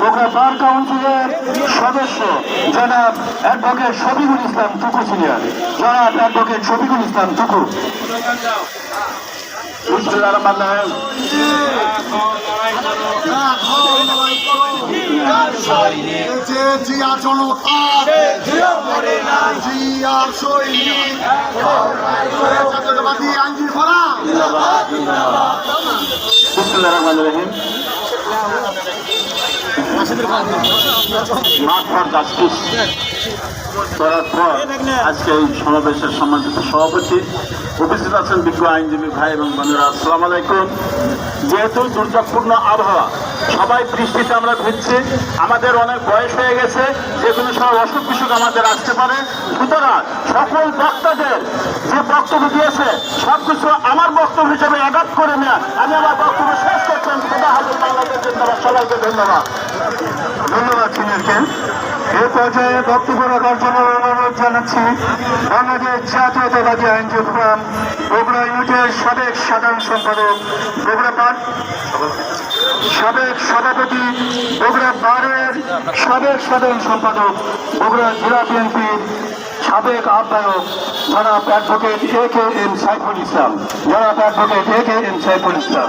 বগুড়া বার কাউন্সিলের সদস্য জনাব অ্যাডভোকেট শফিকুল ইসলাম টুকু সিনিয়র জনাব অ্যাডভোকেট শফিকুল ইসলাম টুকু। জিয়া জনতা জিয়া সৈনিক জাতীয়তাবাদী আইনজীবী রহমান রহিম। আজকে এই সমাবেশের সম্মানিত সভাপতি উপস্থিত আছেন বিজ্ঞ আইনজীবী ভাই এবং বোনেরা। আসসালাম আলাইকুম। যেহেতু দুর্যোগপূর্ণ আবহাওয়া, সবাই বৃষ্টিতে আমরা ভিজছি আমাদের অনেক বয়স হয়ে গেছে, যে কোনো সময় অসুখ বিসুখ আমাদের আসতে পারে। সুতরাং সকল বক্তাদের যে বক্তব্য দিয়েছে, সবকিছু আমার বক্তব্য হিসেবে অ্যাডাপ্ট করে নেওয়া আমি আমার বক্তব্য শেষ বাংলাদেশ ধন্যবাদ সবাইকে ধন্যবাদ। ধন্যবাদ, সিনিয়রকে। এই পর্যায়ে বক্তব্য রাখার জন্য অনুরোধ জানাচ্ছি, বাংলাদেশ জাতীয়তাবাদী আইনজীবী ফোরাম বগুড়া ইউনিটের সাবেক সাধারণ সম্পাদক বগুড়া পার সাবেক সভাপতি বগুড়া বারের সাবেক সাধারণ সম্পাদক বগুড়া জেলা বিএনপির সাবেক আহ্বায়ক জনাব advocate A K M Saiful Islam. জনাব advocate A K M Saiful Islam.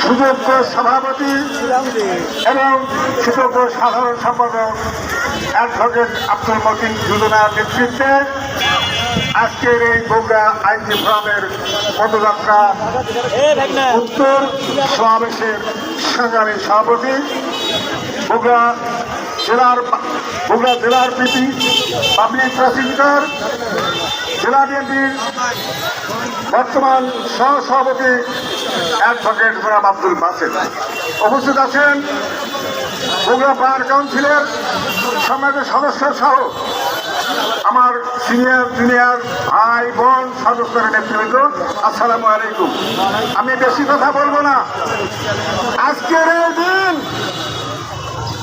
সুযোগ্য সভাপতি এবং সুযোগ্য সাধারণ সম্পাদক অ্যাডভোকেট আব্দুল মতিন যোজনার নেতৃত্বে আজকের এই বগুড়া আইনজীবী ফোরামের পদযাত্রা উত্তর সমাবেশের সংগ্রামী সভাপতি বগুড়া জেলার বগুড়া জেলার পিপি পাবলিক প্রসিকিউটর, জেলা বিএনপির বর্তমান সহ সভাপতি অ্যাডভোকেট গোলাম আব্দুল বাসেদ। উপস্থিত আছেন বগুড়া বার কাউন্সিলের সম্মানিত সদস্য সহ আমার সিনিয়র, জুনিয়র ভাই, বোন সদস্যের নেতৃবৃন্দ, আসসালামু আলাইকুম। আমি বেশি কথা বলব না। আজকের এই দিন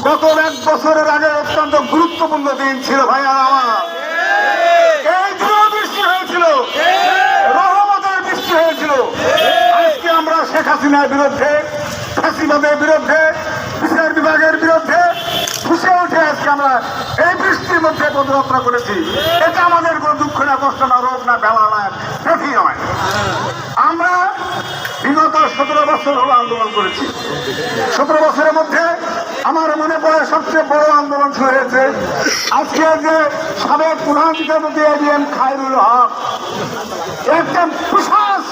গত এক বছরের আগে অত্যন্ত গুরুত্বপূর্ণ দিন ছিল ভাই আর আমার এই দিনেও বৃষ্টি হয়েছিল। রহমতের বৃষ্টি হয়েছিল। আজকে আমরা শেখ হাসিনার বিরুদ্ধে ফাঁসিবাদের বিরুদ্ধে বিচার বিভাগের বিরুদ্ধে ফুসে উঠে আজকে আমরা এই বৃষ্টির মধ্যে পদযাত্রা করেছি। এটা আমাদের কোনো দুঃখ না কষ্ট না রোগ না বেলা না ব্যাধি নয়। আমরা বিগত সতেরো বছর হলো আন্দোলন করেছি। সতেরো বছরের মধ্যে আমার মনে পড়ে সবচেয়ে বড় আন্দোলন শুরু হয়েছে। আজকে যে সাবেক প্রধান বিচারপতি এডিএম খায়রুল হক একটা প্রশাস